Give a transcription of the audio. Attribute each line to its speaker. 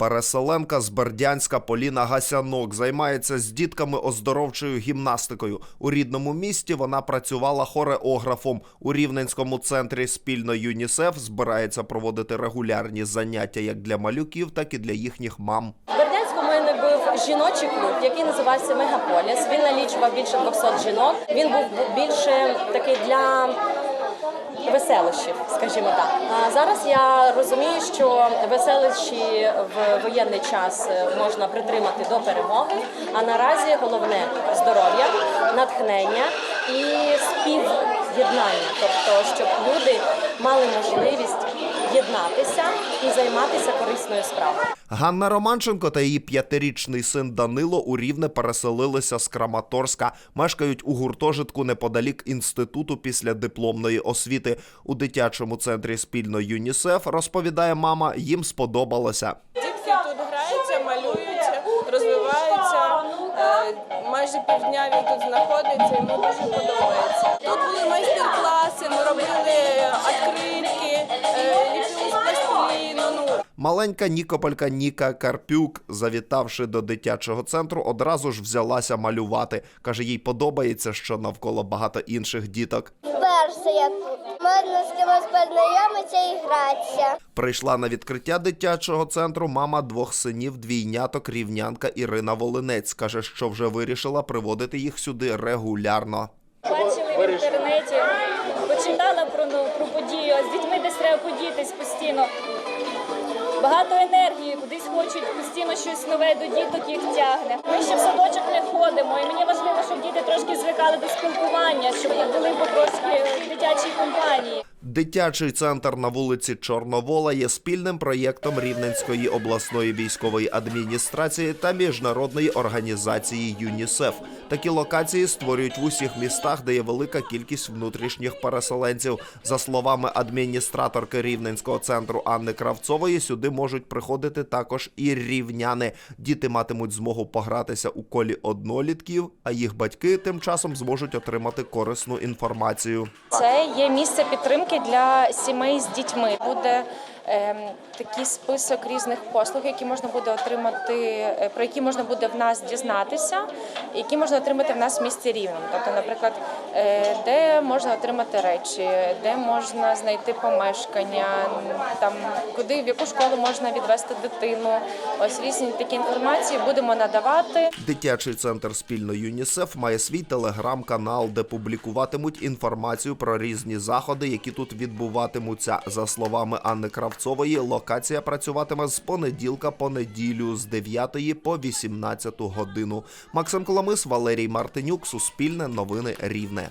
Speaker 1: Переселенка з Бердянська Поліна Гасянок займається з дітками оздоровчою гімнастикою. У рідному місті вона працювала хореографом. У Рівненському центрі спільно ЮНІСЕФ збирається проводити регулярні заняття як для малюків, так і для їхніх мам.
Speaker 2: Бердянську мене був жіночий клуб, який називався Мегаполіс. Він налічував більше 200 жінок. Він був більше такий для веселощів, скажімо так. А зараз я розумію, що веселищі в воєнний час е, можна притримати до перемоги. А наразі головне здоров'я, натхнення і спів'єднання, тобто щоб люди мали можливість єднатися і займатися корисною справою.
Speaker 1: Ганна Романченко та її п'ятирічний син Данило у Рівне переселилися з Краматорська. Мешкають у гуртожитку неподалік інституту після дипломної освіти. У дитячому центрі спільно ЮНІСЕФ розповідає мама, їм сподобалося.
Speaker 3: Дітки тут граються, малюють, розвиваються. Майже півдня він тут знаходиться, йому дуже подобається. Тут були майстер-класи, ми робили
Speaker 1: Маленька Нікополька Ніка Карпюк, завітавши до дитячого центру, одразу ж взялася малювати. Каже, їй подобається, що навколо багато інших діток.
Speaker 4: Перше я тут. Можна з кимось познайомитися і гратися.
Speaker 1: Прийшла на відкриття дитячого центру мама двох синів, двійняток, рівнянка Ірина Волинець. Каже, що вже вирішила приводити їх сюди регулярно.
Speaker 5: Бачили в інтернеті, почитала про, ну, про подію, з дітьми десь треба подітись постійно. Багато енергії, кудись хочуть постійно щось нове до діток їх тягне. Ми ще в садочок не ходимо, і мені важливо, щоб діти трошки звикали до спілкування, щоб були потрошки в дитячій компанії.
Speaker 1: Дитячий центр на вулиці Чорновола є спільним проєктом Рівненської обласної військової адміністрації та міжнародної організації ЮНІСЕФ. Такі локації створюють в усіх містах, де є велика кількість внутрішніх переселенців. За словами адміністраторки Рівненського центру Анни Кравцової, сюди можуть приходити також і рівняни. Діти матимуть змогу погратися у колі однолітків, а їх батьки тим часом зможуть отримати корисну інформацію.
Speaker 6: Це є місце підтримки для сімей з дітьми. Буде ем, такий список різних послуг, які можна буде отримати, е, про які можна буде в нас дізнатися, які можна отримати в нас в місті Рівному. Тобто, наприклад, е, де можна отримати речі, де можна знайти помешкання, там куди в яку школу можна відвести дитину. Ось різні такі інформації будемо надавати.
Speaker 1: Дитячий центр спільно ЮНІСЕФ має свій телеграм-канал, де публікуватимуть інформацію про різні заходи, які тут відбуватимуться. За словами Анни Кравцової, локація працюватиме з понеділка по неділю з 9 по 18 годину. Максим Коломис, Валерій Мартинюк, Суспільне новини Рівне.